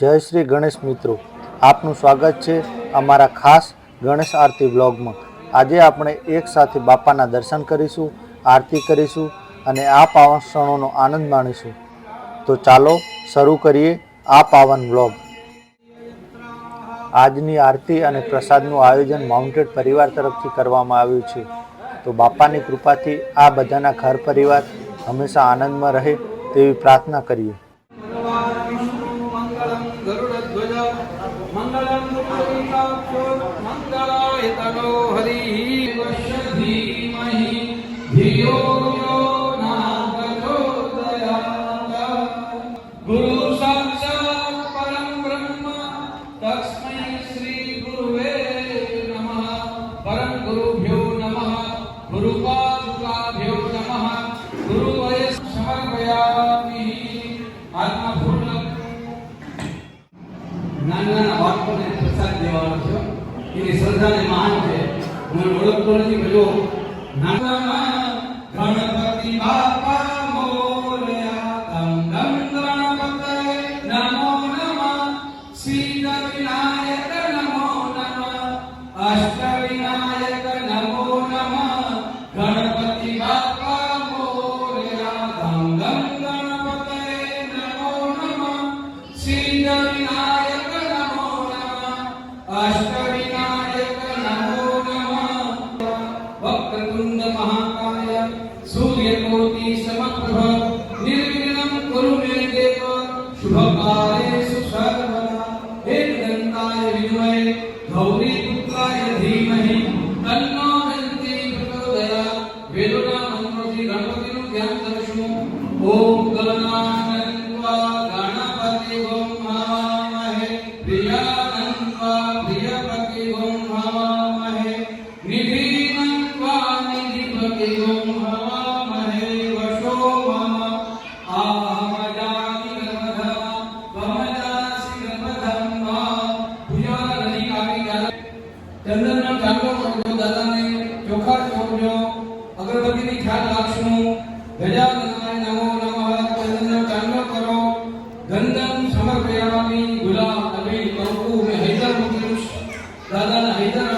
જય શ્રી ગણેશ મિત્રો. આપનું સ્વાગત છે અમારા ખાસ ગણેશ આરતી બ્લોગમાં. આજે આપણે એક સાથે બાપાના દર્શન કરીશું, આરતી કરીશું અને આ પાવન ક્ષણોનો આનંદ માણીશું. તો ચાલો શરૂ કરીએ આ પાવન બ્લોગ. આજની આરતી અને પ્રસાદનું આયોજન માઉન્ટેડ પરિવાર તરફથી કરવામાં આવ્યું છે. તો બાપાની કૃપાથી આ બધાના ઘર પરિવાર હંમેશા આનંદમાં રહે તેવી પ્રાર્થના કરીએ. ભક્તામિ હાથમાં નાના નાના બાળકોને પ્રસાદ દેવાનો એની શ્રદ્ધાને મહાન છે. હું ઓળખતો નથી બધો નાના નમઃ અષ્ટ વિનાયક નમો નમઃ વક્રતુંડ મહાકાય સૂર્યકોટિ સમપ્રભ નિર્વિઘ્नं કુરુ મે દેવ શુભકાર્યેષુ સર્વદા એકદંતાય વિદ્મહે ગૌરીપુત્રાય ધીમહિ તન્નો દંતિ પ્રચોદયાત્ વેદોના મંત્રોથી ગણપતિનું ધ્યાન કરશું ગજાનનાય નમો નમઃ ચાંદલો કરો ગંધમ સમર્પયામિ ગુલાબ અબીલ કંકુ મે હૈદર મૂકીશ દાદાને હૈદર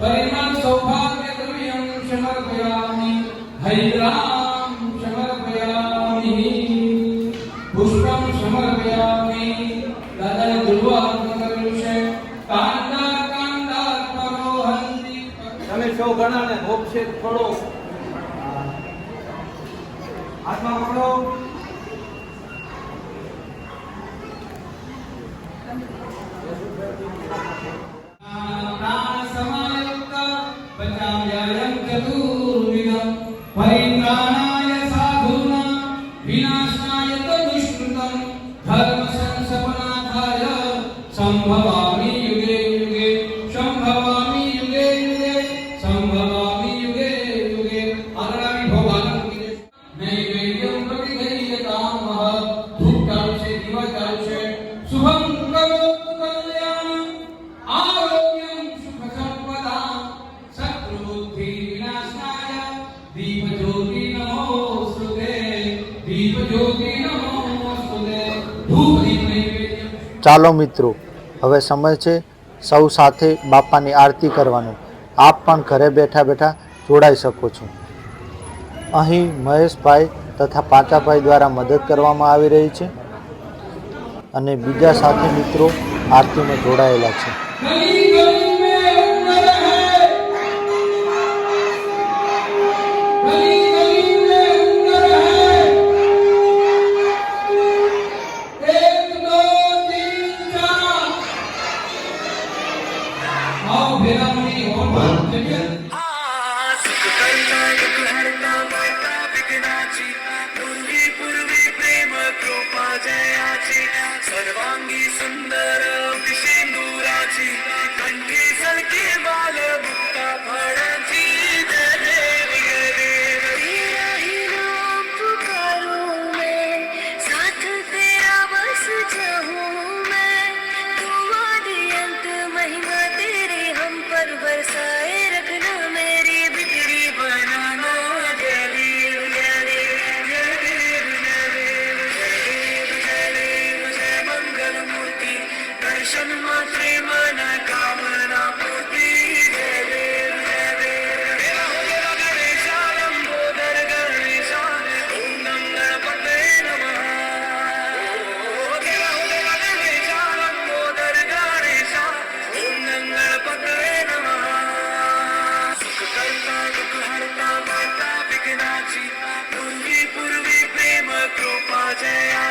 પરિણામ સૌભાગ્ય દ્રવ્યમ સમર્પયામિ હૈદ્રામ સમર્પયામિ પુષ્પમ સમર્પયામિ દાદાને દુર્વા કરેલું છે કાંડા કાંડા પરોહંતિ તમે સૌ ગણાને ભોગ છે થોડો Atma Kapro. Nah, yang kedua. ચાલો મિત્રો, હવે સમય છે સૌ સાથે બાપાની આરતી કરવાનો. આપ પણ ઘરે બેઠા બેઠા જોડાઈ શકો છો. અહીં મહેશભાઈ તથા પાંચાભાઈ દ્વારા મદદ કરવામાં આવી રહી છે અને બીજા સાથી મિત્રો આરતીમાં જોડાયેલા છે.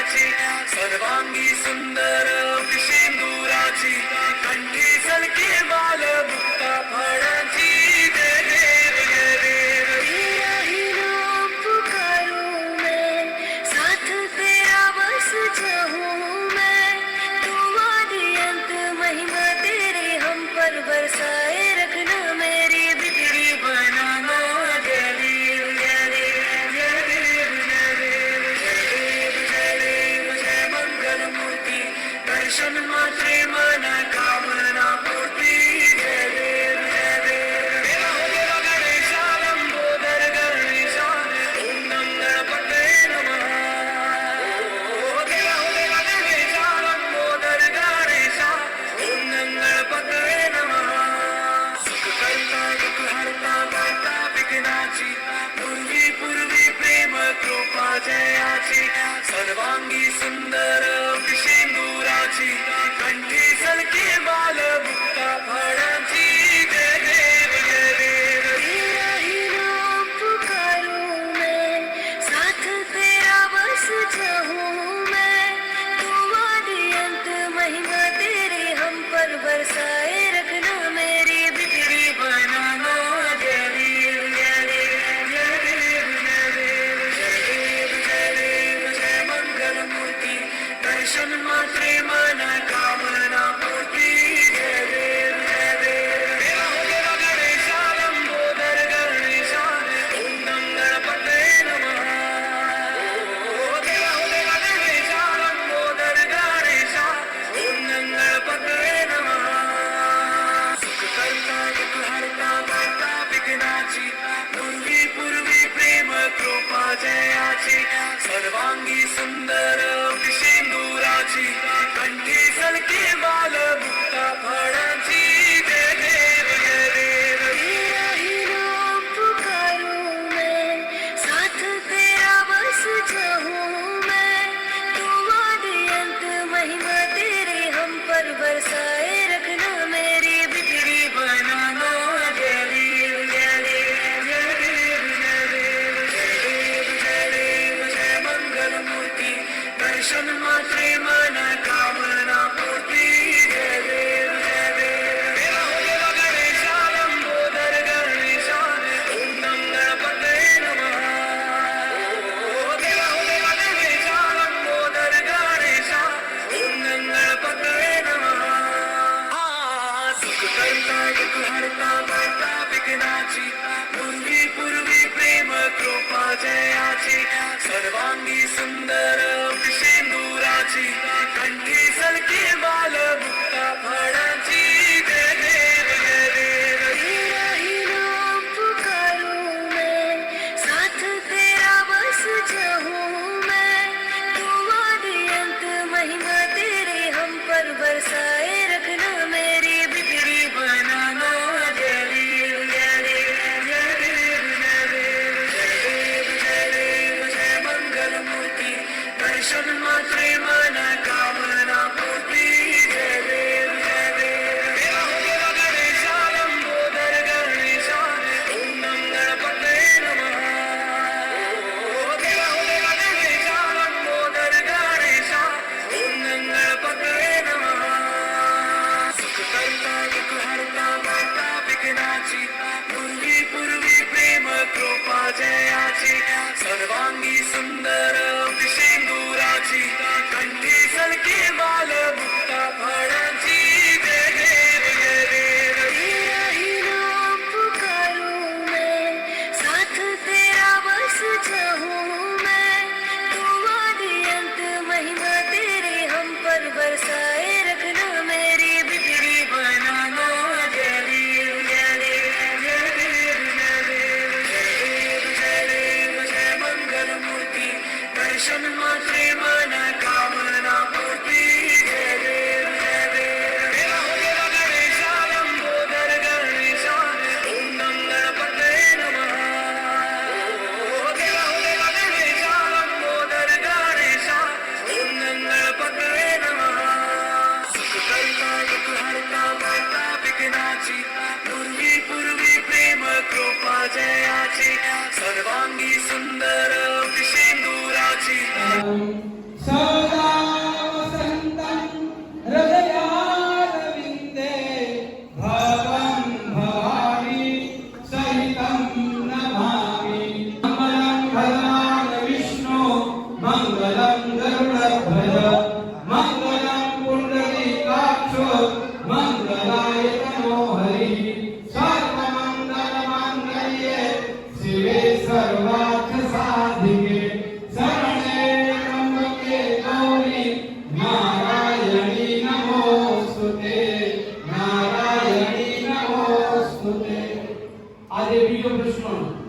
शरीराची सर्वांगी सुंदर सिंदुराची कंठी सलकी बाल मुक्ता फळ सर्वांगी सुंदर विशेंदुराची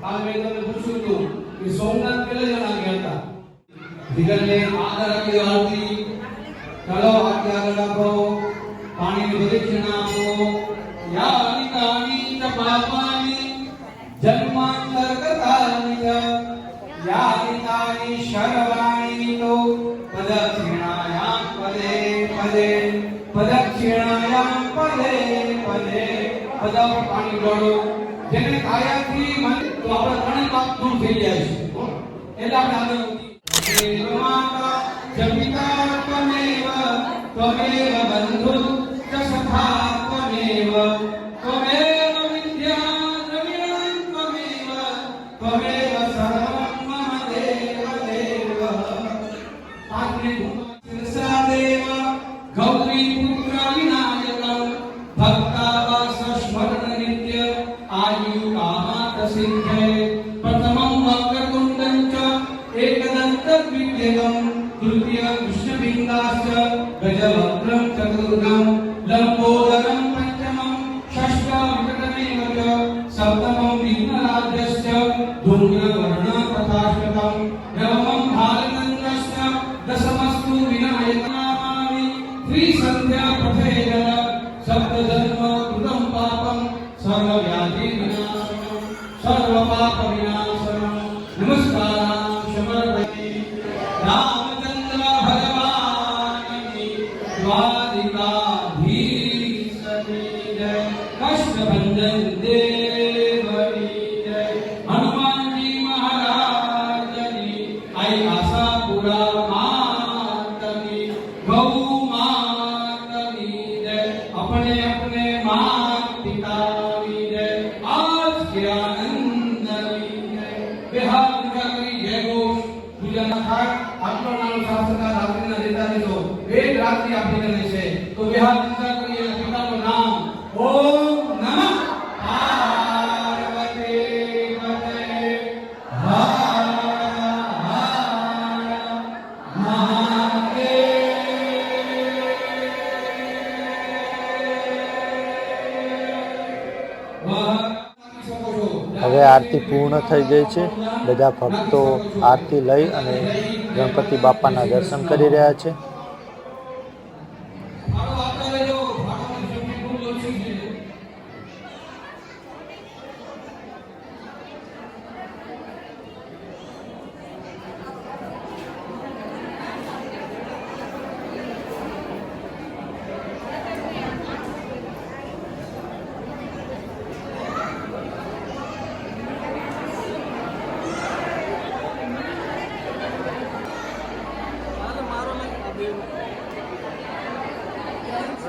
કાલ મેં તમને પૂછ્યું કે સોમનાથ કેટલા જણા ગયા હતા? વિગતને આપો યા અનિતાની ચ પાપાની જન્માંતર કથાની ચ યા અનિતાની શર્વાણી તો પ્રદક્ષિણાયામ પદે પદે પ્રદક્ષિણાયામ પદે પદે. ઉપર પાણી ડોળો જેને કાયાથી મન તો આપણે ત્રણેય પાપ દૂર થઈ જાય છે. એટલે આપણે આગળ आयुकामाप्रसिद्धे प्रथमं वक्रतुण्डं च एकदन्तद्वितीयं तृतीयं कृष्णबिन्दाश्च गजवक्त्रं चतुर्गं लम्बो સર્વવ્યાધિ વિનાશનો સર્વપાપ વિનાશનો નમસ્કાર સમર્પતિ રામચંદ્ર ભગવાનની દ્વારિકાધીશને જય કષ્ટભંજન દેવની જય હનુમાનજી મહારાજની આઈ આશાપુરા માતની ગૌ માતની જય અપને અપને મા પિતા ચિરાનંદ બેહાલ પૂજા કરી જય ગો પૂજાના થાક આટલો નાનો શાસ્ત્રકાર રાત્રિના દેતા દીધો એક રાત્રિ આપી ગણે છે તો બેહાલ પૂજા કરી અને પિતાનું નામ ઓમ One. હવે આરતી પૂર્ણ થઈ ગઈ છે. બધા ભક્તો આરતી લઈ અને ગણપતિ બાપાના દર્શન કરી રહ્યા છે.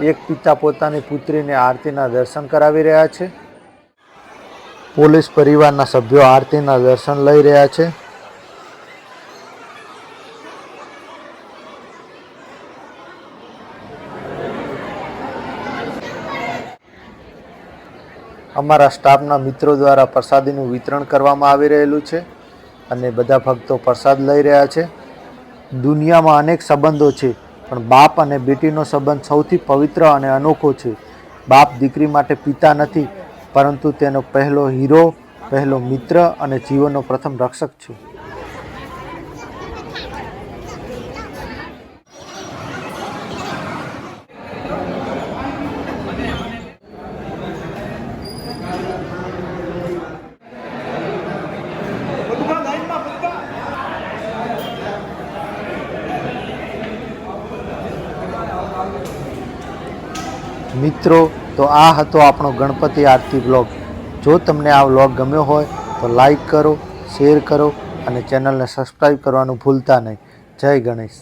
એક પિતા પોતાની પુત્રીને આરતીના દર્શન કરાવી રહ્યા છે. પોલીસ પરિવારના સભ્યો આરતીના દર્શન લઈ રહ્યા છે. અમારા સ્ટાફના મિત્રો દ્વારા પ્રસાદીનું વિતરણ કરવામાં આવી રહેલું છે અને બધા ભક્તો પ્રસાદ લઈ રહ્યા છે. દુનિયામાં અનેક સંબંધો છે. પણ બાપ અને બેટીનો સંબંધ સૌથી પવિત્ર અને અનોખો છે. બાપ દીકરી માટે પિતા નથી, પરંતુ તેનો પહેલો હીરો, પહેલો મિત્ર અને જીવનનો પ્રથમ રક્ષક છે. મિત્રો, તો આ હતો આપણો ગણપતિ આરતી બ્લોગ જો તમને આ વ્લોગ ગમ્યો હોય, તો લાઈક કરો શેર કરો અને ચેનલને સબસ્ક્રાઈબ કરવાનું ભૂલતા નહીં. જય ગણેશ.